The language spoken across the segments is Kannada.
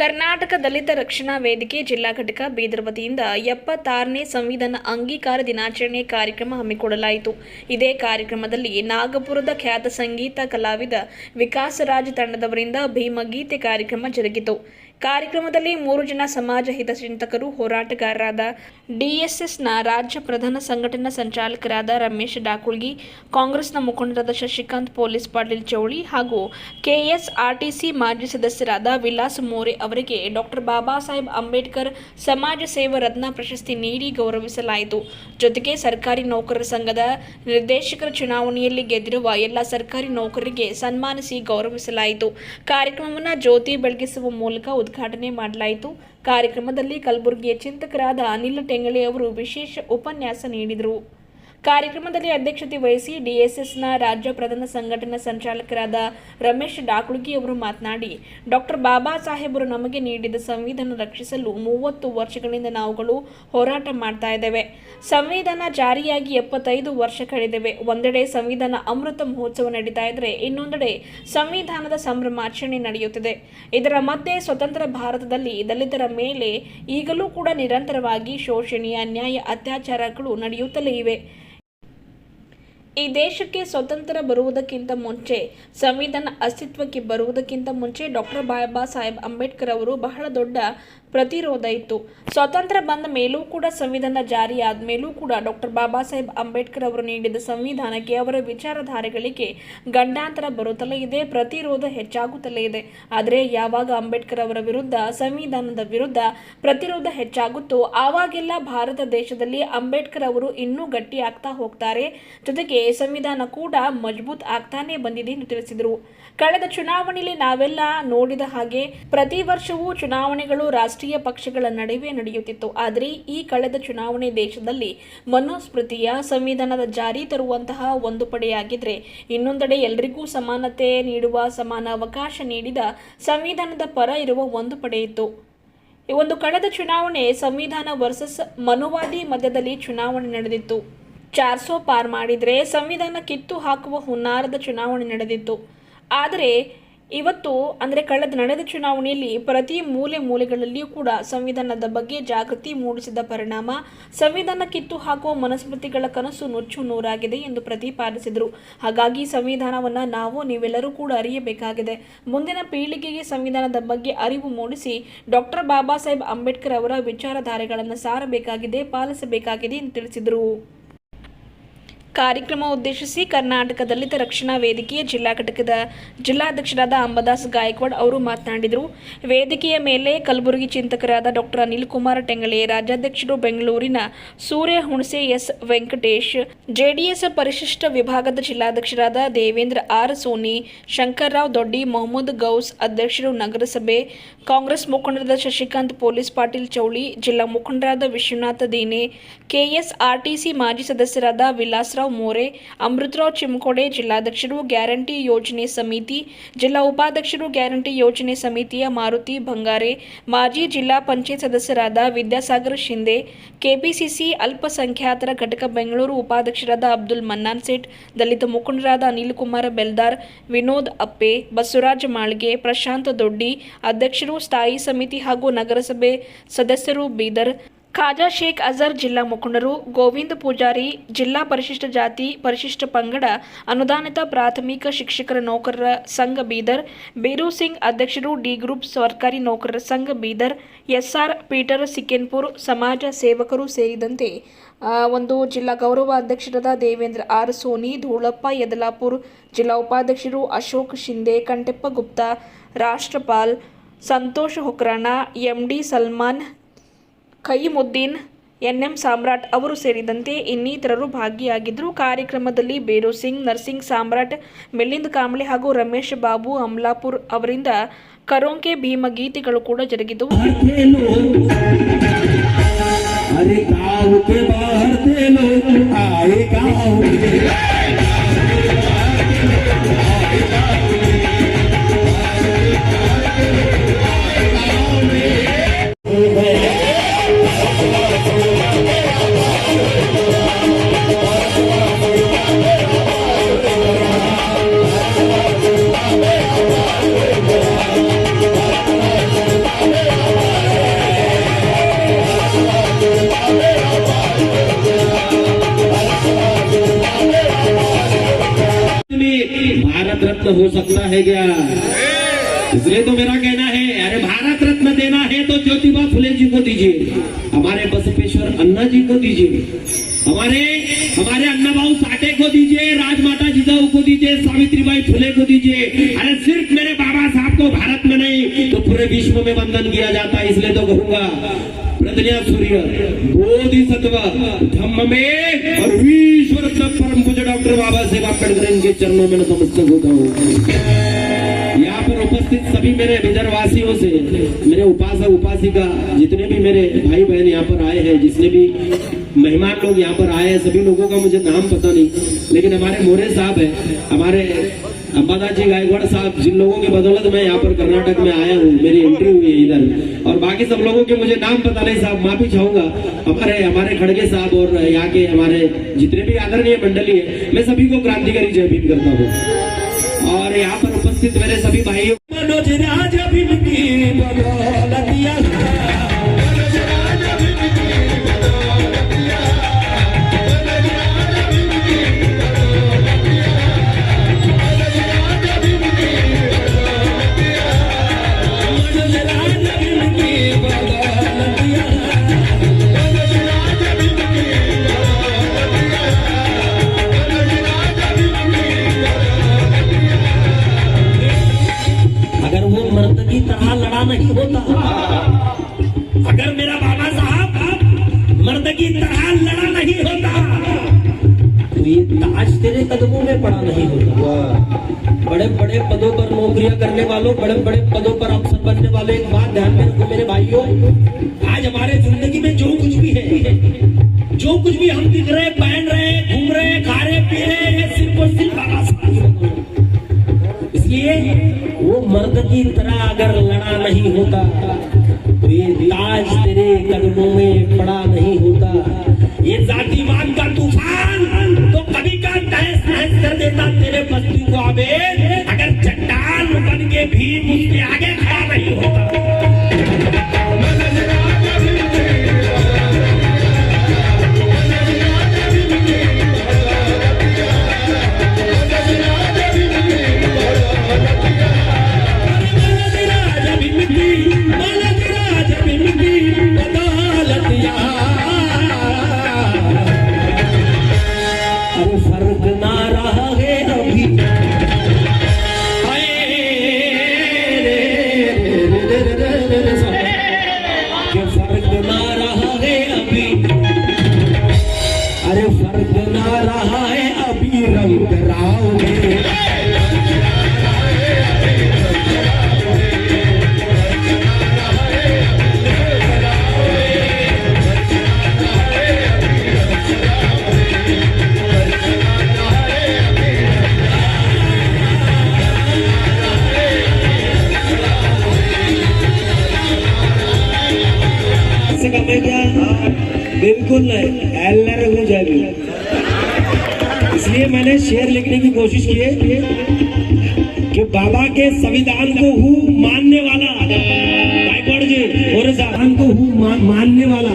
ಕರ್ನಾಟಕ ದಲಿತ ರಕ್ಷಣಾ ವೇದಿಕೆ ಜಿಲ್ಲಾ ಘಟಕ ಬೀದರ್ ವತಿಯಿಂದ ಎಪ್ಪತ್ತಾರನೇ ಸಂವಿಧಾನ ಅಂಗೀಕಾರ ದಿನಾಚರಣೆ ಕಾರ್ಯಕ್ರಮ ಹಮ್ಮಿಕೊಳ್ಳಲಾಯಿತು. ಇದೇ ಕಾರ್ಯಕ್ರಮದಲ್ಲಿ ನಾಗಪುರದ ಖ್ಯಾತ ಸಂಗೀತ ಕಲಾವಿದ ವಿಕಾಸರಾಜ್ ತಂಡದವರಿಂದ ಭೀಮಗೀತೆ ಕಾರ್ಯಕ್ರಮ ಜರುಗಿತು. ಕಾರ್ಯಕ್ರಮದಲ್ಲಿ ಮೂರು ಜನ ಸಮಾಜ ಹಿತಚಿಂತಕರು, ಹೋರಾಟಗಾರರಾದ ಡಿಎಸ್ಎಸ್ನ ರಾಜ್ಯ ಪ್ರಧಾನ ಸಂಘಟನಾ ಸಂಚಾಲಕರಾದ ರಮೇಶ್ ಡಾಕುಳ್ಗಿ, ಕಾಂಗ್ರೆಸ್ನ ಮುಖಂಡರಾದ ಶಶಿಕಾಂತ್ ಪೊಲೀಸ್ ಪಾಟೀಲ್ ಚೌಳಿ ಹಾಗೂ ಕೆಎಸ್ಆರ್ಟಿಸಿ ಮಾಜಿ ಸದಸ್ಯರಾದ ವಿಲಾಸ್ ಮೋರೆ ಅವರಿಗೆ ಡಾಕ್ಟರ್ ಬಾಬಾ ಸಾಹೇಬ್ ಅಂಬೇಡ್ಕರ್ ಸಮಾಜ ಸೇವಾ ರತ್ನ ಪ್ರಶಸ್ತಿ ನೀಡಿ ಗೌರವಿಸಲಾಯಿತು. ಜೊತೆಗೆ ಸರ್ಕಾರಿ ನೌಕರರ ಸಂಘದ ನಿರ್ದೇಶಕರ ಚುನಾವಣೆಯಲ್ಲಿ ಗೆದ್ದಿರುವ ಎಲ್ಲ ಸರ್ಕಾರಿ ನೌಕರರಿಗೆ ಸನ್ಮಾನಿಸಿ ಗೌರವಿಸಲಾಯಿತು. ಕಾರ್ಯಕ್ರಮವನ್ನು ಜ್ಯೋತಿ ಬೆಳಗಿಸುವ ಮೂಲಕ ಉದ್ಘಾಟನೆ ಮಾಡಲಾಯಿತು. ಕಾರ್ಯಕ್ರಮದಲ್ಲಿ ಕಲಬುರಗಿಯ ಚಿಂತಕರಾದ ಅನಿಲ್ ಟೆಂಗಳೆ ಅವರು ವಿಶೇಷ ಉಪನ್ಯಾಸ ನೀಡಿದರು. ಕಾರ್ಯಕ್ರಮದಲ್ಲಿ ಅಧ್ಯಕ್ಷತೆ ವಹಿಸಿ ಡಿಎಸ್ಎಸ್ನ ರಾಜ್ಯ ಪ್ರಧಾನ ಸಂಘಟನಾ ಸಂಚಾಲಕರಾದ ರಮೇಶ್ ಡಾಕುಳ್ಗಿ ಅವರು ಮಾತನಾಡಿ, ಡಾಕ್ಟರ್ ಬಾಬಾ ಸಾಹೇಬರು ನಮಗೆ ನೀಡಿದ ಸಂವಿಧಾನ ರಕ್ಷಿಸಲು ಮೂವತ್ತು ವರ್ಷಗಳಿಂದ ನಾವುಗಳು ಹೋರಾಟ ಮಾಡ್ತಾ ಇದ್ದೇವೆ. ಸಂವಿಧಾನ ಜಾರಿಯಾಗಿ ಎಪ್ಪತ್ತೈದು ವರ್ಷ ಕಳೆದಿವೆ. ಒಂದೆಡೆ ಸಂವಿಧಾನ ಅಮೃತ ಮಹೋತ್ಸವ ನಡೀತಾ ಇದ್ರೆ ಇನ್ನೊಂದೆಡೆ ಸಂವಿಧಾನದ ಸಂಭ್ರಮಾಚರಣೆ ನಡೆಯುತ್ತಿದೆ. ಇದರ ಮಧ್ಯೆ ಸ್ವತಂತ್ರ ಭಾರತದಲ್ಲಿ ದಲಿತರ ಮೇಲೆ ಈಗಲೂ ಕೂಡ ನಿರಂತರವಾಗಿ ಶೋಷಣೆಯ ನ್ಯಾಯ ಅತ್ಯಾಚಾರಗಳು ನಡೆಯುತ್ತಲೇ ಇವೆ. ಈ ದೇಶಕ್ಕೆ ಸ್ವತಂತ್ರ ಬರುವುದಕ್ಕಿಂತ ಮುಂಚೆ, ಸಂವಿಧಾನ ಅಸ್ತಿತ್ವಕ್ಕೆ ಬರುವುದಕ್ಕಿಂತ ಮುಂಚೆ ಡಾಕ್ಟರ್ ಬಾಬಾ ಸಾಹೇಬ್ ಅಂಬೇಡ್ಕರ್ ಅವರು ಬಹಳ ದೊಡ್ಡ ಪ್ರತಿರೋಧ ಇತ್ತು. ಸ್ವಾತಂತ್ರ್ಯ ಬಂದ ಮೇಲೂ ಕೂಡ ಸಂವಿಧಾನ ಜಾರಿಯಾದ ಮೇಲೂ ಕೂಡ ಡಾಕ್ಟರ್ ಬಾಬಾ ಸಾಹೇಬ್ ಅಂಬೇಡ್ಕರ್ ಅವರು ನೀಡಿದ ಸಂವಿಧಾನಕ್ಕೆ ಅವರ ವಿಚಾರಧಾರೆಗಳಿಗೆ ಗಂಡಾಂತರ ಬರುತ್ತಲೇ ಇದೆ, ಪ್ರತಿರೋಧ ಹೆಚ್ಚಾಗುತ್ತಲೇ ಇದೆ. ಆದರೆ ಯಾವಾಗ ಅಂಬೇಡ್ಕರ್ ಅವರ ವಿರುದ್ಧ, ಸಂವಿಧಾನದ ವಿರುದ್ಧ ಪ್ರತಿರೋಧ ಹೆಚ್ಚಾಗುತ್ತೋ, ಆವಾಗೆಲ್ಲ ಭಾರತ ದೇಶದಲ್ಲಿ ಅಂಬೇಡ್ಕರ್ ಅವರು ಇನ್ನೂ ಗಟ್ಟಿ ಆಗ್ತಾ ಹೋಗ್ತಾರೆ. ಜೊತೆಗೆ ಸಂವಿಧಾನ ಕೂಡ ಮಜಬೂತ್ ಆಗ್ತಾನೆ ಬಂದಿದೆ ಎಂದು ತಿಳಿಸಿದರು. ಕಳೆದ ಚುನಾವಣೆಯಲ್ಲಿ ನಾವೆಲ್ಲ ನೋಡಿದ ಹಾಗೆ ಪ್ರತಿ ವರ್ಷವೂ ಚುನಾವಣೆಗಳು ರಾಷ್ಟ್ರೀಯ ಪಕ್ಷಗಳ ನಡುವೆ ನಡೆಯುತ್ತಿತ್ತು. ಆದರೆ ಈ ಕಳೆದ ಚುನಾವಣೆ ದೇಶದಲ್ಲಿ ಮನುಸ್ಮೃತಿಯ ಸಂವಿಧಾನದ ಜಾರಿ ತರುವಂತಹ ಒಂದು ಪಡೆಯಾಗಿದ್ರೆ ಇನ್ನೊಂದೆಡೆ ಎಲ್ರಿಗೂ ಸಮಾನತೆ ನೀಡುವ, ಸಮಾನ ಅವಕಾಶ ನೀಡಿದ ಸಂವಿಧಾನದ ಪರ ಇರುವ ಒಂದು ಪಡೆಯಿತ್ತು ಒಂದು ಕಳೆದ ಚುನಾವಣೆ ಸಂವಿಧಾನ ವರ್ಸಸ್ ಮನುವಾದಿ ಮಧ್ಯದಲ್ಲಿ ಚುನಾವಣೆ ನಡೆದಿತ್ತು. ಚಾರ್ಸೋ ಪಾರ್ ಮಾಡಿದರೆ ಸಂವಿಧಾನ ಕಿತ್ತು ಹಾಕುವ ಹುನ್ನಾರದ ಚುನಾವಣೆ ನಡೆದಿತ್ತು. ಆದರೆ ಇವತ್ತು ಅಂದರೆ ಕಳೆದ ನಡೆದ ಚುನಾವಣೆಯಲ್ಲಿ ಪ್ರತಿ ಮೂಲೆ ಮೂಲೆಗಳಲ್ಲಿಯೂ ಕೂಡ ಸಂವಿಧಾನದ ಬಗ್ಗೆ ಜಾಗೃತಿ ಮೂಡಿಸಿದ ಪರಿಣಾಮ ಸಂವಿಧಾನ ಕಿತ್ತು ಹಾಕುವ ಮನಸ್ಮೃತಿಗಳ ಕನಸು ನುಚ್ಚು ನೂರಾಗಿದೆ ಎಂದು ಪ್ರತಿಪಾದಿಸಿದರು. ಹಾಗಾಗಿ ಸಂವಿಧಾನವನ್ನು ನಾವು ನೀವೆಲ್ಲರೂ ಕೂಡ ಅರಿಯಬೇಕಾಗಿದೆ. ಮುಂದಿನ ಪೀಳಿಗೆಗೆ ಸಂವಿಧಾನದ ಬಗ್ಗೆ ಅರಿವು ಮೂಡಿಸಿ ಡಾಕ್ಟರ್ ಬಾಬಾ ಸಾಹೇಬ್ ಅಂಬೇಡ್ಕರ್ ಅವರ ವಿಚಾರಧಾರೆಗಳನ್ನು ಸಾರಬೇಕಾಗಿದೆ, ಪಾಲಿಸಬೇಕಾಗಿದೆ ಎಂದು ತಿಳಿಸಿದರು. ಕಾರ್ಯಕ್ರಮ ಉದ್ದೇಶಿಸಿ ಕರ್ನಾಟಕ ದಲಿತ ರಕ್ಷಣಾ ವೇದಿಕೆಯ ಜಿಲ್ಲಾ ಘಟಕದ ಜಿಲ್ಲಾಧ್ಯಕ್ಷರಾದ ಅಂಬದಾಸ್ ಗಾಯಕ್ವಾಡ್ ಅವರು ಮಾತನಾಡಿದರು. ವೇದಿಕೆಯ ಮೇಲೆ ಕಲಬುರಗಿ ಚಿಂತಕರಾದ ಡಾಕ್ಟರ್ ಅನಿಲ್ ಕುಮಾರ್ ಟೆಂಗಳೆ, ರಾಜ್ಯಾಧ್ಯಕ್ಷರು ಬೆಂಗಳೂರಿನ ಸೂರ್ಯ ಹುಣಸೆ ಎಸ್. ವೆಂಕಟೇಶ್, ಜೆಡಿಎಸ್ ಪರಿಶಿಷ್ಟ ವಿಭಾಗದ ಜಿಲ್ಲಾಧ್ಯಕ್ಷರಾದ ದೇವೇಂದ್ರ ಆರ್. ಸೋನಿ ಶಂಕರ್ರಾವ್ ದೊಡ್ಡಿ, ಮೊಹಮ್ಮದ್ ಗೌಸ್ ಅಧ್ಯಕ್ಷರು ನಗರಸಭೆ, ಕಾಂಗ್ರೆಸ್ ಮುಖಂಡರಾದ ಶಶಿಕಾಂತ್, ಪೊಲೀಸ್ ಪಾಟೀಲ್ ಚೌಳಿ, ಜಿಲ್ಲಾ ಮುಖಂಡರಾದ ವಿಶ್ವನಾಥ ದೇನೆ, ಕೆಎಸ್ಆರ್ಟಿಸಿ ಮಾಜಿ ಸದಸ್ಯರಾದ ವಿಲಾಸರಾವ್ ಮೋರೆ, ಅಮೃತರಾವ್ ಚಿಮ್ಕೋಡೆ, ಜಿಲ್ಲಾಧ್ಯಕ್ಷರು ಗ್ಯಾರಂಟಿ ಯೋಜನೆ ಸಮಿತಿ, ಜಿಲ್ಲಾ ಉಪಾಧ್ಯಕ್ಷರು ಗ್ಯಾರಂಟಿ ಯೋಜನೆ ಸಮಿತಿಯ ಮಾರುತಿ ಬಂಗಾರೆ, ಮಾಜಿ ಜಿಲ್ಲಾ ಪಂಚಾಯತ್ ಸದಸ್ಯರಾದ ವಿದ್ಯಾಸಾಗರ್ ಶಿಂದೆ, ಕೆಪಿಸಿಸಿ ಅಲ್ಪಸಂಖ್ಯಾತರ ಘಟಕ ಬೆಂಗಳೂರು ಉಪಾಧ್ಯಕ್ಷರಾದ ಅಬ್ದುಲ್ ಮನ್ನಾನ್ ಸೇಠ್, ದಲಿತ ಮುಖಂಡರಾದ ಅನಿಲ್ ಕುಮಾರ್ ಬೆಲ್ದಾರ್, ವಿನೋದ್ ಅಪ್ಪೆ, ಬಸವರಾಜ್ ಮಾಳ್ಗೆ, ಪ್ರಶಾಂತ್ ದೊಡ್ಡಿ, ಅಧ್ಯಕ್ಷರು ಸ್ಥಾಯಿ ಸಮಿತಿ ಹಾಗೂ ನಗರಸಭೆ ಸದಸ್ಯರು ಬೀದರ್ ಖಾಜಾ ಶೇಖ್ ಅಜರ್ ಜಿಲ್ಲಾ ಮುಖಂಡರು, ಗೋವಿಂದ ಪೂಜಾರಿ, ಜಿಲ್ಲಾ ಪರಿಶಿಷ್ಟ ಜಾತಿ, ಪರಿಶಿಷ್ಟ ಪಂಗಡ, ಅನುದಾನಿತ ಪ್ರಾಥಮಿಕ ಶಿಕ್ಷಕರ ನೌಕರರ ಸಂಘ ಬೀದರ್, ಬೀರು ಸಿಂಗ್ ಅಧ್ಯಕ್ಷರು ಡಿ ಗ್ರೂಪ್ ಸರ್ಕಾರಿ ನೌಕರರ ಸಂಘ ಬೀದರ್, ಎಸ್ಆರ್ ಪೀಟರ್ ಸಿಕೆನ್ಪುರ್ ಸಮಾಜ ಸೇವಕರು ಸೇರಿದಂತೆ ಒಂದು ಜಿಲ್ಲಾ ಗೌರವ ಅಧ್ಯಕ್ಷರಾದ ದೇವೇಂದ್ರ ಆರ್ ಸೋನಿ, ಧೂಳಪ್ಪ ಯದಲಾಪುರ್, ಜಿಲ್ಲಾ ಉಪಾಧ್ಯಕ್ಷರು ಅಶೋಕ್ ಶಿಂದೆ ಕಂಟೆಪ್ಪ ಗುಪ್ತಾ, ರಾಷ್ಟ್ರಪಾಲ್, ಸಂತೋಷ್ ಹೊಕ್ರಾಣ ಎಂಡಿ ಸಲ್ಮಾನ್ ಖಯೀಮುದ್ದೀನ್ ಎನ್ಎಂ ಸಾಮ್ರಾಟ್ ಅವರು ಸೇರಿದಂತೆ ಇನ್ನಿತರರು ಭಾಗಿಯಾಗಿದ್ದರು. ಕಾರ್ಯಕ್ರಮದಲ್ಲಿ ಬೇರು ಸಿಂಗ್, ನರ್ಸಿಂಗ್ ಸಾಮ್ರಾಟ್ ಮಿಲಿಂದ್ ಕಾಂಬ್ಳೆ ಹಾಗೂ ರಮೇಶ್ ಬಾಬು ಅಮ್ಲಾಪುರ್ ಅವರಿಂದ ಕರೋಂಕೆ ಭೀಮ ಗೀತೆಗಳು ಕೂಡ ಜರುಗಿದವು. रत्न हो सकता है क्या? इसलिए तो मेरा कहना है, अरे भारत रत्न देना है तो ज्योतिबा फुले जी को दीजिए। हमारे बसपेश्वर अन्ना जी को दीजिए। हमारे हमारे अन्ना भाऊ साठे को दीजिए, राजमाता जिजाऊ को दीजिए, सावित्रीबाई फुले को दीजिए। अरे, सिर्फ़ मेरे बाबा साहब को भारत में नहीं तो पूरे विश्व में वंदन किया जाता है, इसलिए तो कहूँगा, प्रज्ञा सूर्य बोधि सत्व धम्म में और विश्व रत्न परम पूज्य डॉक्टर बाबा साहेब आंबेडकर इनके चरणों में नतमस्तक होता हूँ। यहाँ पर उपस्थित सभी मेरे विदर्भवासियों से, मेरे उपासक, उपासिका, जितने भी मेरे भाई बहन यहाँ पर आए हैं, जितने भी मेहमान लोग यहाँ पर आए हैं, सभी लोगों का मुझे नाम पता नहीं, लेकिन हमारे मोरे साहब है, हमारे अंबादास जी गायकवाड़ साहब, जिन लोगों की बदौलत मैं यहाँ पर कर्नाटक में आया हूँ, मेरी एंट्री हुई है इधर, और बाकी सब लोगों के मुझे नाम पता नहीं, साहब, माफ़ी चाहूँगा, हमारे हमारे खड़गे साहब और यहाँ के हमारे जितने भी आदरणीय मंडली है, मैं सभी को क्रांतिकारी जय भीम करता हूँ। और यहाँ पर उपस्थित मेरे सभी भाइयों मनोज राजा भी बदौलतिया Yeah. बाबा के संविधान को हूँ मानने वाला? गायकवाड़ जी और संविधान को हूँ मा, मानने वाला?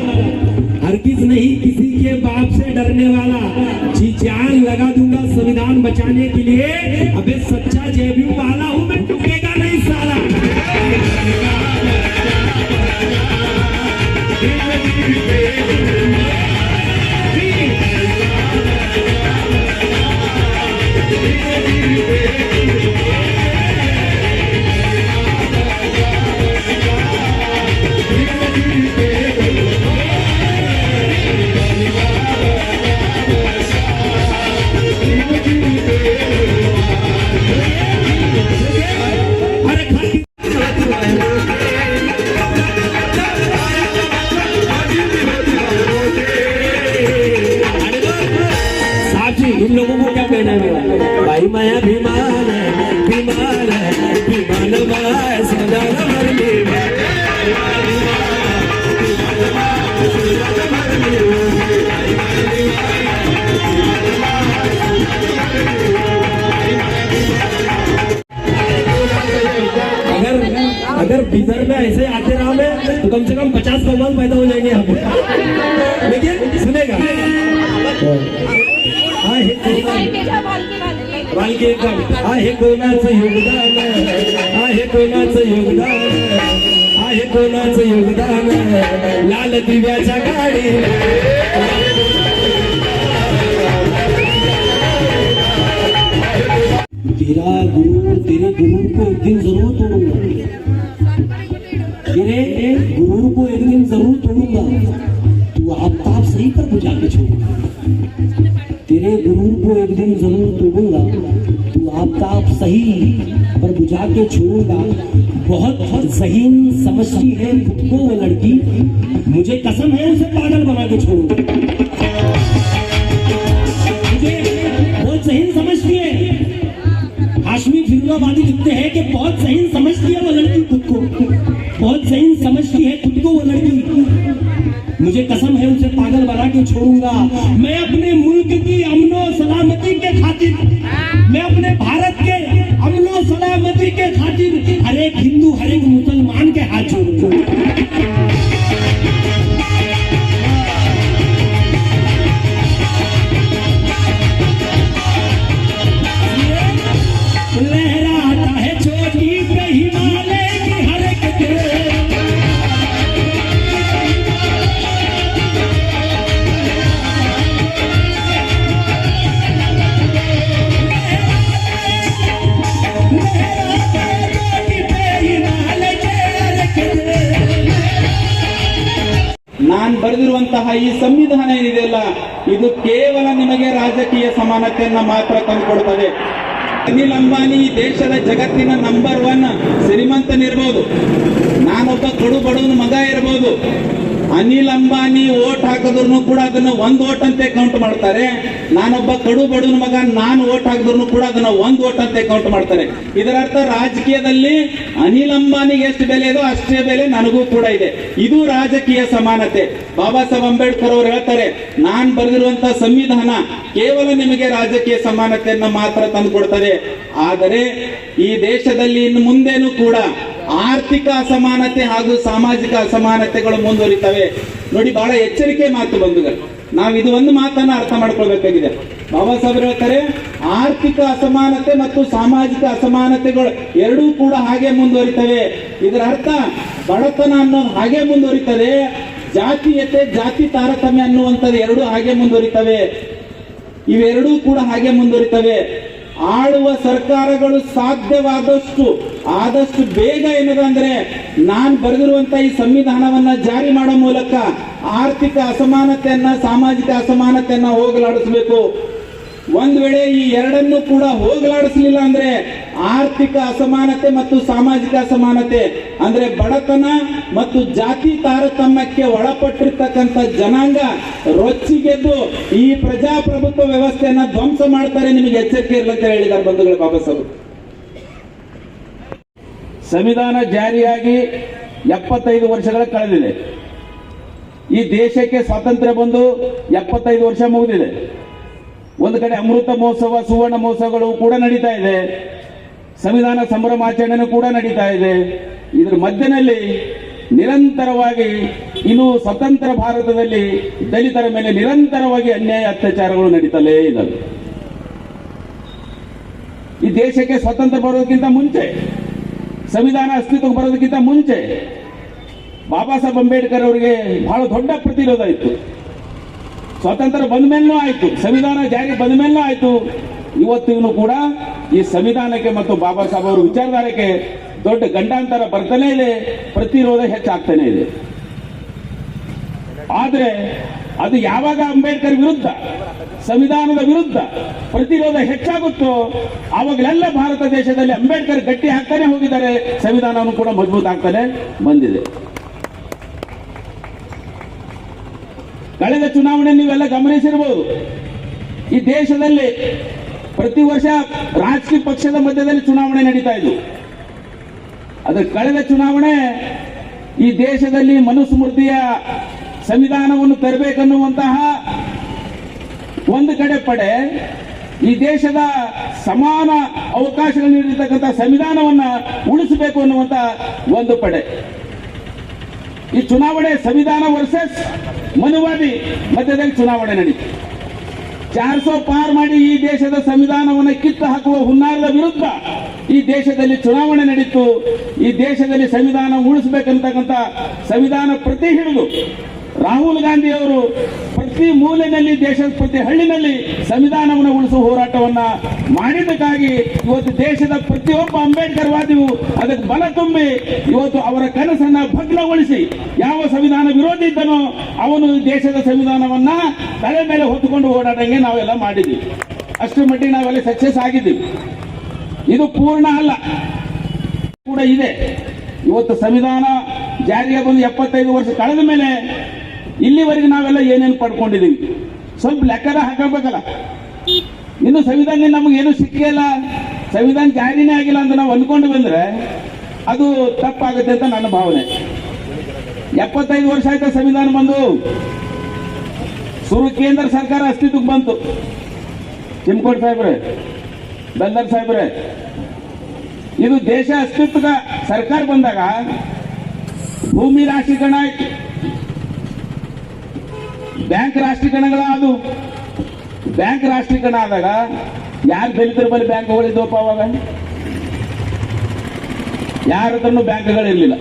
हर किस नहीं किसी के बाप से डरने वाला? जी जान लगा दूँगा संविधान बचाने के लिए। अबे सच्चा जेबी वाला हूँ मैं। जी इन लोगों को क्या कहना है भाई माया भीमान है नमर अगर अगर बिदर में ऐसे आते रहा मैं तो कम से कम पचास कौमाल पैदा हो जाएँगे पे लेकिन सुनेगा। बालके काम आहे कोणाचं योगदान आहे कोणाचं योगदान आहे कोणाचं योगदान लाल दिव्याच्या गाडी तेरा गुरु तेरे गुरु को एक दिन ज़रूर तोड़ूँगा। तेरे गुरु को एक दिन ज़रूर तोड़ूँगा। तू आफ्ताब सही पर बुझा के छोड़ूँगा तेरे गुरु को एक दिन ज़रूर तोड़ूँगा, तू आफ्ताब सही, पर बुझा के छोड़ूँगा। बहुत जहीन समझती है खुद को वो लड़की। मुझे कसम है उसे पागल बना के छोड़ूँगा। मुझे बहुत जहीन समझती है। हाशमी फिरोजाबादी लिखते हैं कि बहुत सही समझती है वो लड़की खुद को। बहुत सही समझती है खुद को वो लड़की। मुझे कसम है उसे पागल बना के छोड़ूँगा। मैं अपने मुल्क की अमनो सलामती के खातिर, मैं अपने भारत के अमनो सलामती के खातिर हर एक हिंदू हर एक मुसलमान के हाथ जोड़ूँगा। ಬರೆದಿರುವಂತಹ ಈ ಸಂವಿಧಾನ ಏನಿದೆಯಲ್ಲ ಇದು ಕೇವಲ ನಿಮಗೆ ರಾಜಕೀಯ ಸಮಾನತೆಯನ್ನ ಮಾತ್ರ ತಂದುಕೊಡ್ತದೆ. ಅನಿಲ್ ಅಂಬಾನಿ ದೇಶದ ಜಗತ್ತಿನ ನಂಬರ್ ಒನ್ ಶ್ರೀಮಂತನಿರ್ಬೋದು ನಾನೊಬ್ಬ ಕಡು ಬಡವನ ಮಗ ಇರ್ಬೋದು. ಅನಿಲ್ ಅಂಬಾನಿ ಓಟ್ ಹಾಕಿದ್ರು ಕೂಡ ಅದನ್ನು ಒಂದು ಓಟ್ ಅಂತೆ ಕೌಂಟ್ ಮಾಡ್ತಾರೆ. ನಾನೊಬ್ಬ ಕಡು ಬಡವನ ಮಗ, ನಾನು ಓಟ್ ಹಾಕಿದ್ರು ಕೂಡ ಅದನ್ನ ಒಂದು ಓಟ್ ಅಂತ ಕೌಂಟ್ ಮಾಡ್ತಾರೆ. ಇದರ ಅರ್ಥ ರಾಜಕೀಯದಲ್ಲಿ ಅನಿಲ್ ಅಂಬಾನಿಗೆ ಎಷ್ಟು ಬೆಲೆ ಇದೋ ಅಷ್ಟೇ ಬೆಲೆ ನನಗೂ ಕೂಡ ಇದೆ. ಇದು ರಾಜಕೀಯ ಸಮಾನತೆ. ಬಾಬಾ ಸಾಹೇಬ್ ಅಂಬೇಡ್ಕರ್ ಅವರು ಹೇಳ್ತಾರೆ, ನಾನು ಬರೆದಿರುವಂತಹ ಸಂವಿಧಾನ ಕೇವಲ ನಿಮಗೆ ರಾಜಕೀಯ ಸಮಾನತೆಯನ್ನು ಮಾತ್ರ ತಂದುಕೊಡ್ತದೆ ಆದರೆ ಈ ದೇಶದಲ್ಲಿ ಇನ್ನು ಮುಂದೇನೂ ಕೂಡ ಆರ್ಥಿಕ ಅಸಮಾನತೆ ಹಾಗೂ ಸಾಮಾಜಿಕ ಅಸಮಾನತೆಗಳು ಮುಂದುವರಿತವೆ. ನೋಡಿ, ಬಹಳ ಎಚ್ಚರಿಕೆ ಮಾತು ಬಂಧುಗಳು. ನಾವು ಇದು ಒಂದು ಮಾತನ್ನ ಅರ್ಥ ಮಾಡ್ಕೊಳ್ಬೇಕಾಗಿದೆ. ಬಾಬಾ ಸಾಹೇಬ್ ಹೇಳ್ತಾರೆ, ಆರ್ಥಿಕ ಅಸಮಾನತೆ ಮತ್ತು ಸಾಮಾಜಿಕ ಅಸಮಾನತೆಗಳು ಎರಡೂ ಕೂಡ ಹಾಗೆ ಮುಂದುವರಿತವೆ. ಇದರ ಅರ್ಥ, ಬಡತನ ಅನ್ನೋದು ಹಾಗೆ ಮುಂದುವರಿತದೆ, ಜಾತೀಯತೆ, ಜಾತಿ ತಾರತಮ್ಯ ಅನ್ನುವಂಥದ್ದು ಎರಡೂ ಹಾಗೆ ಮುಂದುವರಿತವೆ. ಇವೆರಡೂ ಕೂಡ ಹಾಗೆ ಮುಂದುವರಿತವೆ. ಆಳುವ ಸರ್ಕಾರಗಳು ಸಾಧ್ಯವಾದಷ್ಟು, ಆದಷ್ಟು ಬೇಗ ಏನದಂದ್ರೆ ನಾನು ಬರೆದಿರುವಂತ ಈ ಸಂವಿಧಾನವನ್ನ ಜಾರಿ ಮಾಡೋ ಮೂಲಕ ಆರ್ಥಿಕ ಅಸಮಾನತೆಯನ್ನ, ಸಾಮಾಜಿಕ ಅಸಮಾನತೆಯನ್ನ ಹೋಗಲಾಡಿಸಬೇಕು. ಒಂದು ವೇಳೆ ಈ ಎರಡನ್ನು ಕೂಡ ಹೋಗಲಾಡಿಸಲಿಲ್ಲ ಅಂದ್ರೆ ಆರ್ಥಿಕ ಅಸಮಾನತೆ ಮತ್ತು ಸಾಮಾಜಿಕ ಅಸಮಾನತೆ, ಅಂದ್ರೆ ಬಡತನ ಮತ್ತು ಜಾತಿ ತಾರತಮ್ಯಕ್ಕೆ ಒಳಪಟ್ಟಿರ್ತಕ್ಕಂಥ ಜನಾಂಗ ರೊಚ್ಚಿಗೆದ್ದು ಈ ಪ್ರಜಾಪ್ರಭುತ್ವ ವ್ಯವಸ್ಥೆಯನ್ನ ಧ್ವಂಸ ಮಾಡ್ತಾರೆ ನಿಮಗೆ ಎಚ್ಚರಿಕೆ ಇರಲಿ ಅಂತ ಹೇಳಿದ್ದಾರೆ ಬಂಧುಗಳು ಬಾಬಾ ಸಂವಿಧಾನ ಜಾರಿಯಾಗಿ ಎಪ್ಪತ್ತೈದು ವರ್ಷಗಳ ಕಳೆದಿದೆ. ಈ ದೇಶಕ್ಕೆ ಸ್ವಾತಂತ್ರ್ಯ ಬಂದು ಎಪ್ಪತ್ತೈದು ವರ್ಷ ಮುಗಿದಿದೆ. ಒಂದು ಕಡೆ ಅಮೃತ ಮಹೋತ್ಸವ, ಸುವರ್ಣ ಮಹೋತ್ಸವಗಳು ಕೂಡ ನಡೀತಾ ಇದೆ. ಸಂವಿಧಾನ ಸಂಭ್ರಮಾಚರಣೆನೂ ಕೂಡ ನಡೀತಾ ಇದೆ. ಇದರ ಮಧ್ಯದಲ್ಲಿ ನಿರಂತರವಾಗಿ ಇನ್ನು ಸ್ವತಂತ್ರ ಭಾರತದಲ್ಲಿ ದಲಿತರ ಮೇಲೆ ನಿರಂತರವಾಗಿ ಅನ್ಯಾಯ, ಅತ್ಯಾಚಾರಗಳು ನಡೀತಲೇ ಇದ್ದಾವೆ. ಈ ದೇಶಕ್ಕೆ ಸ್ವತಂತ್ರ ಬರೋದಕ್ಕಿಂತ ಮುಂಚೆ, ಸಂವಿಧಾನ ಅಸ್ತಿತ್ವಕ್ಕೆ ಬರೋದಕ್ಕಿಂತ ಮುಂಚೆ ಬಾಬಾ ಸಾಹೇಬ್ ಅಂಬೇಡ್ಕರ್ ಅವರಿಗೆ ಬಹಳ ದೊಡ್ಡ ಪ್ರತಿರೋಧ ಇತ್ತು. ಸ್ವಾತಂತ್ರ್ಯ ಬಂದ ಮೇಲೂ ಆಯಿತು, ಸಂವಿಧಾನ ಜಾರಿ ಬಂದ ಮೇಲೂ ಆಯ್ತು. ಇವತ್ತಿಗೂ ಕೂಡ ಈ ಸಂವಿಧಾನಕ್ಕೆ ಮತ್ತು ಬಾಬಾ ಸಾಹೇಬ್ ಅವರ ವಿಚಾರಧಾರಕ್ಕೆ ದೊಡ್ಡ ಗಂಡಾಂತರ ಬರ್ತಾನೆ ಇದೆ, ಪ್ರತಿರೋಧ ಹೆಚ್ಚಾಗ್ತಾನೆ ಇದೆ. ಆದರೆ ಅದು ಯಾವಾಗ ಅಂಬೇಡ್ಕರ್ ವಿರುದ್ಧ, ಸಂವಿಧಾನದ ವಿರುದ್ಧ ಪ್ರತಿರೋಧ ಹೆಚ್ಚಾಗುತ್ತೋ ಆವಾಗಲೆಲ್ಲ ಭಾರತ ದೇಶದಲ್ಲಿ ಅಂಬೇಡ್ಕರ್ ಗಟ್ಟಿ ಹಾಕ್ತಾನೆ ಹೋಗಿದ್ದಾರೆ, ಸಂವಿಧಾನವನ್ನು ಕೂಡ ಮಜಬೂತ್ ಆಗ್ತಾನೆ ಬಂದಿದೆ. ಕಳೆದ ಚುನಾವಣೆ ನೀವೆಲ್ಲ ಗಮನಿಸಿರಬಹುದು ಈ ದೇಶದಲ್ಲಿ ಪ್ರತಿ ವರ್ಷ ರಾಜಕೀಯ ಪಕ್ಷದ ಮಧ್ಯದಲ್ಲಿ ಚುನಾವಣೆ ನಡೀತಾ ಇದ್ವು ಅದು ಕಳೆದ ಚುನಾವಣೆ ಈ ದೇಶದಲ್ಲಿ ಮನುಸ್ಮೃತಿಯ ಸಂವಿಧಾನವನ್ನು ತರಬೇಕನ್ನುವಂತಹ ಒಂದು ಕಡೆ ಪಡೆ ಈ ದೇಶದ ಸಮಾನ ಅವಕಾಶಗಳು ನೀಡಿರ್ತಕ್ಕಂಥ ಸಂವಿಧಾನವನ್ನ ಉಳಿಸಬೇಕು ಅನ್ನುವಂತ ಒಂದು ಪಡೆ. ಈ ಚುನಾವಣೆ ಸಂವಿಧಾನ ವರ್ಸಸ್ ಮನುವಾದಿ ಮಧ್ಯದಲ್ಲಿ ಚುನಾವಣೆ ನಡೀತು. ಚಾರ್ ಪಾರ್ ಮಾಡಿ ಈ ದೇಶದ ಸಂವಿಧಾನವನ್ನು ಕಿತ್ತು ಹಾಕುವ ಹುನ್ನಾರದ ವಿರುದ್ಧ ಈ ದೇಶದಲ್ಲಿ ಚುನಾವಣೆ ನಡೀತು. ಈ ದೇಶದಲ್ಲಿ ಸಂವಿಧಾನ ಉಳಿಸಬೇಕಂತಕ್ಕಂಥ ಸಂವಿಧಾನ ಪ್ರತಿ ಹಿಡಿದು ರಾಹುಲ್ ಗಾಂಧಿ ಅವರು ಪ್ರತಿ ಮೂಲೆಯಲ್ಲಿ ದೇಶದ ಪ್ರತಿ ಹಳ್ಳಿನಲ್ಲಿ ಸಂವಿಧಾನವನ್ನು ಉಳಿಸುವ ಹೋರಾಟವನ್ನ ಮಾಡಿದ್ದಕ್ಕಾಗಿ ಇವತ್ತು ದೇಶದ ಪ್ರತಿಯೊಬ್ಬ ಅಂಬೇಡ್ಕರ್ ವಾದಿಯು ಅದಕ್ಕೆ ಬಲ ತುಂಬಿ ಇವತ್ತು ಅವರ ಕನಸನ್ನ ಭಗ್ನಗೊಳಿಸಿ ಯಾವ ಸಂವಿಧಾನ ವಿರೋಧಿ ಇದ್ದನೋ ಅವನು ದೇಶದ ಸಂವಿಧಾನವನ್ನ ತಲೆ ಮೇಲೆ ಹೊತ್ತುಕೊಂಡು ಓಡಾಡಂಗೆ ನಾವೆಲ್ಲ ಮಾಡಿದ್ವಿ. ಅಷ್ಟರ ಮಟ್ಟಿಗೆ ನಾವೆಲ್ಲ ಸಕ್ಸಸ್ ಆಗಿದ್ದೀವಿ. ಇದು ಪೂರ್ಣ ಅಲ್ಲ. ಕೂಡ ಇದೆ. ಇವತ್ತು ಸಂವಿಧಾನ ಜಾರಿಗೆ ಬಂದು ಎಪ್ಪತ್ತೈದು ವರ್ಷ ಕಳೆದ ಮೇಲೆ ಇಲ್ಲಿವರೆಗೆ ನಾವೆಲ್ಲ ಏನೇನು ಪಡ್ಕೊಂಡಿದ್ದೀವಿ ಸ್ವಲ್ಪ ಲೆಕ್ಕದ ಹಾಕಬೇಕಲ್ಲ. ಇನ್ನು ಸಂವಿಧಾನ ನಮಗೆ ಏನು ಸಿಕ್ಕಿಲ್ಲ ಸಂವಿಧಾನ ಜಾರಿನೇ ಆಗಿಲ್ಲ ಅಂತ ನಾವು ಅಂದ್ಕೊಂಡು ಬಂದ್ರೆ ಅದು ತಪ್ಪಾಗುತ್ತೆ ಅಂತ ನನ್ನ ಭಾವನೆ. ಎಪ್ಪತ್ತೈದು ವರ್ಷ ಆಯ್ತು ಸಂವಿಧಾನ ಬಂದು. ಸುರು ಕೇಂದ್ರ ಸರ್ಕಾರ ಅಸ್ತಿತ್ವಕ್ಕೆ ಬಂತು. ಚಿಮ್ಕೋಟ್ ಸಾಹೇಬ್ರೆ, ಬಂದರ್ ಸಾಹೇಬ್ರೆ. ಇದು ದೇಶ ಅಸ್ತಿತ್ವದ ಸರ್ಕಾರ ಬಂದಾಗ ಭೂಮಿ ರಾಷ್ಟ್ರೀಕರಣ ಆಯ್ತು. ಬ್ಯಾಂಕ್ ರಾಷ್ಟ್ರೀಕರಣಗಳ ಅದು ಬ್ಯಾಂಕ್ ರಾಷ್ಟ್ರೀಕರಣ ಆದಾಗ ಯಾರು ದಲಿತರ ಬಳಿ ಬ್ಯಾಂಕ್ಗಳಿದ್ದವಪ್ಪ ಅವಾಗ? ಯಾರ ಹತ್ರನೂ ಬ್ಯಾಂಕ್ಗಳಿರಲಿಲ್ಲ.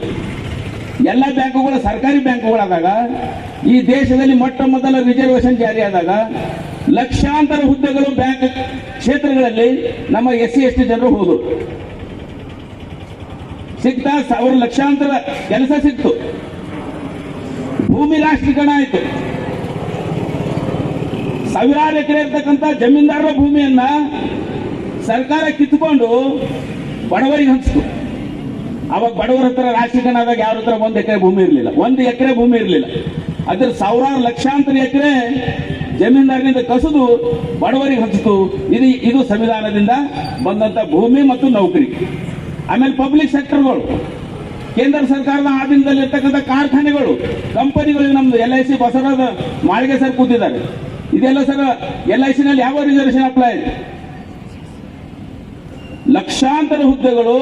ಎಲ್ಲ ಬ್ಯಾಂಕುಗಳು ಸರ್ಕಾರಿ ಬ್ಯಾಂಕುಗಳಾದಾಗ, ಈ ದೇಶದಲ್ಲಿ ಮೊಟ್ಟ ಮೊದಲ ರಿಸರ್ವೇಶನ್ ಜಾರಿಯಾದಾಗ ಲಕ್ಷಾಂತರ ಹುದ್ದೆಗಳು ಬ್ಯಾಂಕ್ ಕ್ಷೇತ್ರಗಳಲ್ಲಿ ನಮ್ಮ ಎಸ್ ಸಿ ಎಸ್ ಟಿ ಜನರು ಹೋದರು. ಸಿಗ್ತಾ ಸಾವಿರ ಲಕ್ಷಾಂತರ ಕೆಲಸ ಸಿಕ್ತು. ಭೂಮಿ ರಾಷ್ಟ್ರೀಕರಣ ಆಯಿತು. ಸಾವಿರಾರು ಎಕರೆ ಇರ್ತಕ್ಕಂಥ ಜಮೀನ್ದಾರರ ಭೂಮಿಯನ್ನ ಸರ್ಕಾರ ಕಿತ್ಕೊಂಡು ಬಡವರಿಗೆ ಹಂಚಿತು. ಅವಾಗ ಬಡವರ ಹತ್ರ ರಾಷ್ಟ್ರೀಕರಣದಾಗ ಯಾರ ಹತ್ರ ಒಂದು ಎಕರೆ ಭೂಮಿ ಇರಲಿಲ್ಲ. ಒಂದು ಎಕರೆ ಭೂಮಿ ಇರಲಿಲ್ಲ. ಅದ್ರ ಸಾವಿರಾರು ಲಕ್ಷಾಂತರ ಎಕರೆ ಜಮೀನ್ದಾರನಿಂದ ಕಸಿದು ಬಡವರಿಗೆ ಹಂಚಿತು. ಇದು ಇದು ಸಂವಿಧಾನದಿಂದ ಬಂದಂತ ಭೂಮಿ ಮತ್ತು ನೌಕರಿ. ಆಮೇಲೆ ಪಬ್ಲಿಕ್ ಸೆಕ್ಟರ್ಗಳು ಕೇಂದ್ರ ಸರ್ಕಾರದ ಆಧೀನದಲ್ಲಿ ಇರ್ತಕ್ಕಂಥ ಕಾರ್ಖಾನೆಗಳು ಕಂಪನಿಗಳು ನಮ್ದು ಎಲ್ ಐ ಸಿ ಬಸವರಾಜ ಮಾಳಿಗೆ ಸರ್ ಕೂತಿದ್ದಾರೆ. ಇದೆಲ್ಲ ಸರ್ ಎಲ್ ಐ ಸಿನಲ್ಲಿ ಯಾವ ರಿಸರ್ವೇಶನ್ ಅಪ್ಲೈ ಲಕ್ಷಾಂತರ ಹುದ್ದೆಗಳು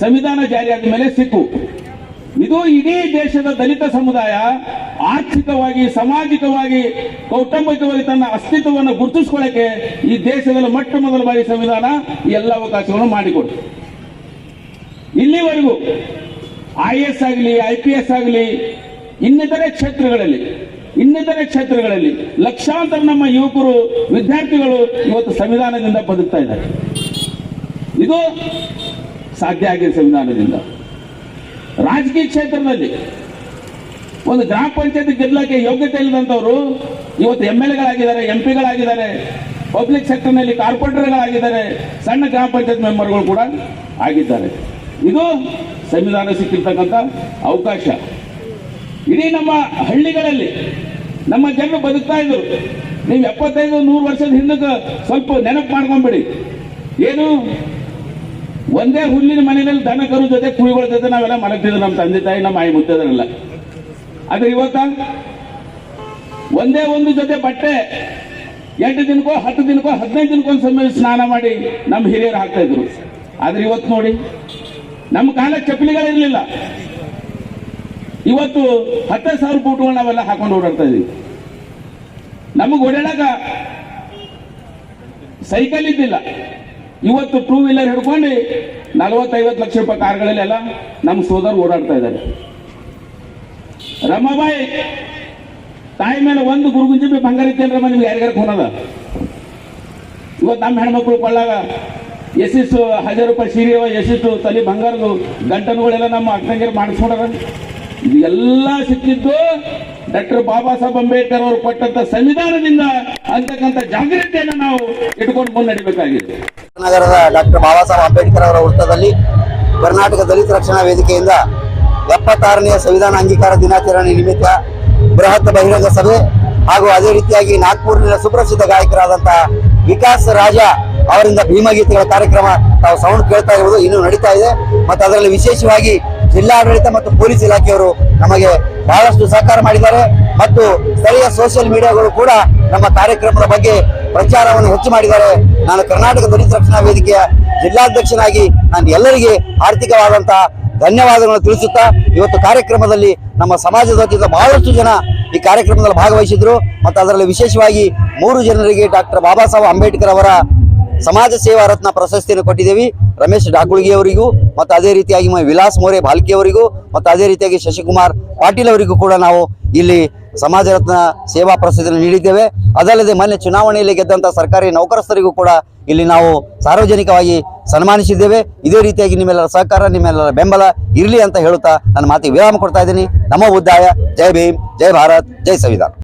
ಸಂವಿಧಾನ ಜಾರಿಯಾದ ಮೇಲೆ ಸಿಕ್ಕು. ಇದು ಇಡೀ ದೇಶದ ದಲಿತ ಸಮುದಾಯ ಆರ್ಥಿಕವಾಗಿ, ಸಾಮಾಜಿಕವಾಗಿ, ಕೌಟುಂಬಿಕವಾಗಿ ತನ್ನ ಅಸ್ತಿತ್ವವನ್ನು ಗುರುತಿಸ್ಕೊಳ್ಳಕ್ಕೆ ಈ ದೇಶದಲ್ಲಿ ಮೊಟ್ಟ ಮೊದಲ ಬಾರಿ ಸಂವಿಧಾನ ಎಲ್ಲ ಅವಕಾಶಗಳನ್ನು ಮಾಡಿಕೊಡ್ತು ಇಲ್ಲಿವರೆಗೂ ಐ ಎಸ್ ಆಗಲಿ ಐ ಪಿ ಎಸ್ ಆಗಲಿ, ಇನ್ನಿತರೆ ಕ್ಷೇತ್ರಗಳಲ್ಲಿ ಇನ್ನಿತರೆ ಕ್ಷೇತ್ರಗಳಲ್ಲಿ ಲಕ್ಷಾಂತರ ನಮ್ಮ ಯುವಕರು, ವಿದ್ಯಾರ್ಥಿಗಳು ಇವತ್ತು ಸಂವಿಧಾನದಿಂದ ಬದುಕ್ತಾ ಇದ್ದಾರೆ. ಇದು ಸಾಧ್ಯ ಆಗಿದೆ ಸಂವಿಧಾನದಿಂದ. ರಾಜಕೀಯ ಕ್ಷೇತ್ರದಲ್ಲಿ ಒಂದು ಗ್ರಾಮ ಪಂಚಾಯತ್ ಗೆಲ್ಲಕ್ಕೆ ಯೋಗ್ಯತೆ ಇಲ್ಲದಂತವರು ಇವತ್ತು ಎಂ ಎಲ್ ಎಗಳಾಗಿದ್ದಾರೆ ಎಂ ಪಿಗಳಾಗಿದ್ದಾರೆ ಪಬ್ಲಿಕ್ ಸೆಕ್ಟರ್ನಲ್ಲಿ ಕಾರ್ಪೊರೇಟರ್ಗಳಾಗಿದ್ದಾರೆ, ಸಣ್ಣ ಗ್ರಾಮ ಪಂಚಾಯತ್ ಮೆಂಬರ್ಗಳು ಕೂಡ ಆಗಿದ್ದಾರೆ. ಇದು ಸಂವಿಧಾನ ಸಿಕ್ಕಿರ್ತಕ್ಕಂಥ ಅವಕಾಶ. ಇಡೀ ನಮ್ಮ ಹಳ್ಳಿಗಳಲ್ಲಿ ನಮ್ಮ ಜನರು ಬದುಕ್ತಾ ಇದ್ರು. ನೀವು ಎಪ್ಪತ್ತೈದು, ನೂರು ವರ್ಷದ ಹಿಂದಕ್ಕೆ ಸ್ವಲ್ಪ ನೆನಪು ಮಾಡ್ಕೊಂಬಿಡಿ. ಏನು? ಒಂದೇ ಹುಲ್ಲಿನ ಮನೆಯಲ್ಲಿ ದನ ಕರು ಜೊತೆ ಕುಳಿಗಳ ಜೊತೆ ನಾವೆಲ್ಲ ಮಲಗ್ತಿದ್ರು ನಮ್ಮ ತಂದೆ ತಾಯಿ, ನಮ್ಮ ಆಯಿ ಮುತ್ತದರೆಲ್ಲ. ಆದ್ರೆ ಇವತ್ತ? ಒಂದೇ ಒಂದು ಜೊತೆ ಬಟ್ಟೆ ಎಂಟು ದಿನಕ್ಕೋ, ಹತ್ತು ದಿನಕ್ಕೋ, ಹದಿನೈದು ದಿನಕ್ಕೊಂದು ಸಮಯ ಸ್ನಾನ ಮಾಡಿ ನಮ್ಮ ಹಿರಿಯರು ಹಾಕ್ತಾ ಇದ್ರು. ಆದ್ರೆ ಇವತ್ತು ನೋಡಿ, ನಮ್ಮ ಕಾಲ ಚಪ್ಪಲಿಗಳಿರಲಿಲ್ಲ ಇವತ್ತು ಹತ್ತು ಸಾವಿರ ಬೂಟ್ಗಳು ನಾವೆಲ್ಲ ಹಾಕೊಂಡು ಓಡಾಡ್ತಾ ಇದೀವಿ. ನಮಗೆ ಓಡಾಡಕ ಸೈಕಲ್ ಇದ್ದಿಲ್ಲ. ಇವತ್ತು ಟೂ ವೀಲರ್ ಹಿಡ್ಕೊಂಡು ನಲವತ್ತೈವತ್ತು ಲಕ್ಷ ರೂಪಾಯಿ ಕಾರ್ಗಳಲ್ಲೆಲ್ಲ ನಮ್ಮ ಸೋದರು ಓಡಾಡ್ತಾ ಇದ್ದಾರೆ. ರಮಾಬಾಯಿ, ತಾಯಿ ಮೇಲೆ ಒಂದು ಗುರುಗುಂಜಿ ಬಂಗಾರ ಇತ್ತೇನ್ರಮ್ಮ ನಿಮ್ಗೆ ಯಾರಿಗಾರ ಫೋನ್ ಅದ ಇವತ್ತು ನಮ್ಮ ಹೆಣ್ಮಕ್ಳು ಕೊಳ್ಳಾಗ ಎಷ್ಟಿಷ್ಟು ಹಜಾರ್ ರೂಪಾಯಿ ಸೀರೆ ಎಷ್ಟಿಷ್ಟು ತಲೆ ಬಂಗಾರದು ಗಂಟನುಗಳೆಲ್ಲ ನಮ್ಮ ಅಕ್ಕಂಗಿರು ಮಾಡಿಸ್ಕೊಂಡಾರ. ಇದು ಎಲ್ಲ ಸಿಕ್ಕಿದ್ದು ಡಾಕ್ಟರ್ ಬಾಬಾ ಸಾಹೇಬ್ ಅಂಬೇಡ್ಕರ್ ಅವರು ಕೊಟ್ಟಂತ ಸಂವಿಧಾನದಿಂದ ಅಂತಕ್ಕಂಥ ಜಾಗೃತಿಯನ್ನು ನಾವು ಇಟ್ಕೊಂಡು ಮುನ್ನಡಿಬೇಕಾಗಿದೆ. ನಗರದ ಡಾಕ್ಟರ್ ಬಾಬಾ ಸಾಹೇಬ್ ಅಂಬೇಡ್ಕರ್ ಅವರ ವೃತ್ತದಲ್ಲಿ ಕರ್ನಾಟಕ ದಲಿತ ರಕ್ಷಣಾ ವೇದಿಕೆಯಿಂದ ಎಪ್ಪತ್ತಾರನೆಯ ಸಂವಿಧಾನ ಅಂಗೀಕಾರ ದಿನಾಚರಣೆ ನಿಮಿತ್ತ ಬೃಹತ್ ಬಹಿರಂಗ ಸಭೆ ಹಾಗೂ ಅದೇ ರೀತಿಯಾಗಿ ನಾಗ್ಪುರ್ನ ಸುಪ್ರಸಿದ್ಧ ಗಾಯಕರಾದಂತಹ ವಿಕಾಸ್ ರಾಜ ಅವರಿಂದ ಭೀಮಗೀತೆಗಳ ಕಾರ್ಯಕ್ರಮ ತಾವು ಸೌಂಡ್ ಕೇಳ್ತಾ ಇರುವುದು ಇನ್ನೂ ನಡೀತಾ ಇದೆ. ಮತ್ತು ಅದರಲ್ಲಿ ವಿಶೇಷವಾಗಿ ಜಿಲ್ಲಾಡಳಿತ ಮತ್ತು ಪೊಲೀಸ್ ಇಲಾಖೆಯವರು ನಮಗೆ ಬಹಳಷ್ಟು ಸಹಕಾರ ಮಾಡಿದ್ದಾರೆ ಮತ್ತು ಸ್ಥಳೀಯ ಸೋಷಿಯಲ್ ಮೀಡಿಯಾಗಳು ಕೂಡ ನಮ್ಮ ಕಾರ್ಯಕ್ರಮದ ಬಗ್ಗೆ ಪ್ರಚಾರವನ್ನು ಹೆಚ್ಚು ಮಾಡಿದ್ದಾರೆ. ನಾನು ಕರ್ನಾಟಕ ದಲಿತ ರಕ್ಷಣಾ ವೇದಿಕೆಯ ಜಿಲ್ಲಾಧ್ಯಕ್ಷನಾಗಿ ನಾನು ಎಲ್ಲರಿಗೆ ಆರ್ಥಿಕವಾದಂತಹ ಧನ್ಯವಾದಗಳನ್ನು ತಿಳಿಸುತ್ತಾ ಇವತ್ತು ಕಾರ್ಯಕ್ರಮದಲ್ಲಿ ನಮ್ಮ ಸಮಾಜದ ವತಿಯಿಂದ ಬಹಳಷ್ಟು ಜನ ಈ ಕಾರ್ಯಕ್ರಮದಲ್ಲಿ ಭಾಗವಹಿಸಿದ್ರು. ಮತ್ತು ಅದರಲ್ಲಿ ವಿಶೇಷವಾಗಿ ಮೂರು ಜನರಿಗೆ ಡಾಕ್ಟರ್ ಬಾಬಾ ಸಾಹೇಬ್ ಅಂಬೇಡ್ಕರ್ ಅವರ ಸಮಾಜ ಸೇವಾ ರತ್ನ ಪ್ರಶಸ್ತಿಯನ್ನು ಕೊಟ್ಟಿದ್ದೇವೆ. ರಮೇಶ್ ಡಾಕುಳ್ಗಿ ಅವರಿಗೂ ಮತ್ತು ಅದೇ ರೀತಿಯಾಗಿ ವಿಲಾಸ್ ಮೋರೆ ಭಾಲ್ಕೆ ಅವರಿಗೂ ಮತ್ತು ಅದೇ ರೀತಿಯಾಗಿ ಶಶಿಕುಮಾರ್ ಪಾಟೀಲ್ ಅವರಿಗೂ ಕೂಡ ನಾವು ಇಲ್ಲಿ ಸಮಾಜ ರತ್ನ ಸೇವಾ ಪ್ರಶಸ್ತಿಯನ್ನು ನೀಡಿದ್ದೇವೆ. ಅದಲ್ಲದೆ ಮೊನ್ನೆ ಚುನಾವಣೆಯಲ್ಲಿ ಗೆದ್ದಂಥ ಸರ್ಕಾರಿ ನೌಕರಸ್ಥರಿಗೂ ಕೂಡ ಇಲ್ಲಿ ನಾವು ಸಾರ್ವಜನಿಕವಾಗಿ ಸನ್ಮಾನಿಸಿದ್ದೇವೆ. ಇದೇ ರೀತಿಯಾಗಿ ನಿಮ್ಮೆಲ್ಲರ ಸಹಕಾರ, ನಿಮ್ಮೆಲ್ಲರ ಬೆಂಬಲ ಇರಲಿ ಅಂತ ಹೇಳುತ್ತಾ ನನ್ನ ಮಾತಿಗೆ ವಿರಾಮ ಕೊಡ್ತಾ ಇದ್ದೀನಿ. ನಮ್ಮ ಉದ್ದಾಯ. ಜೈ ಭೀಮ್, ಜೈ ಭಾರತ್, ಜೈ ಸಂವಿಧಾನ.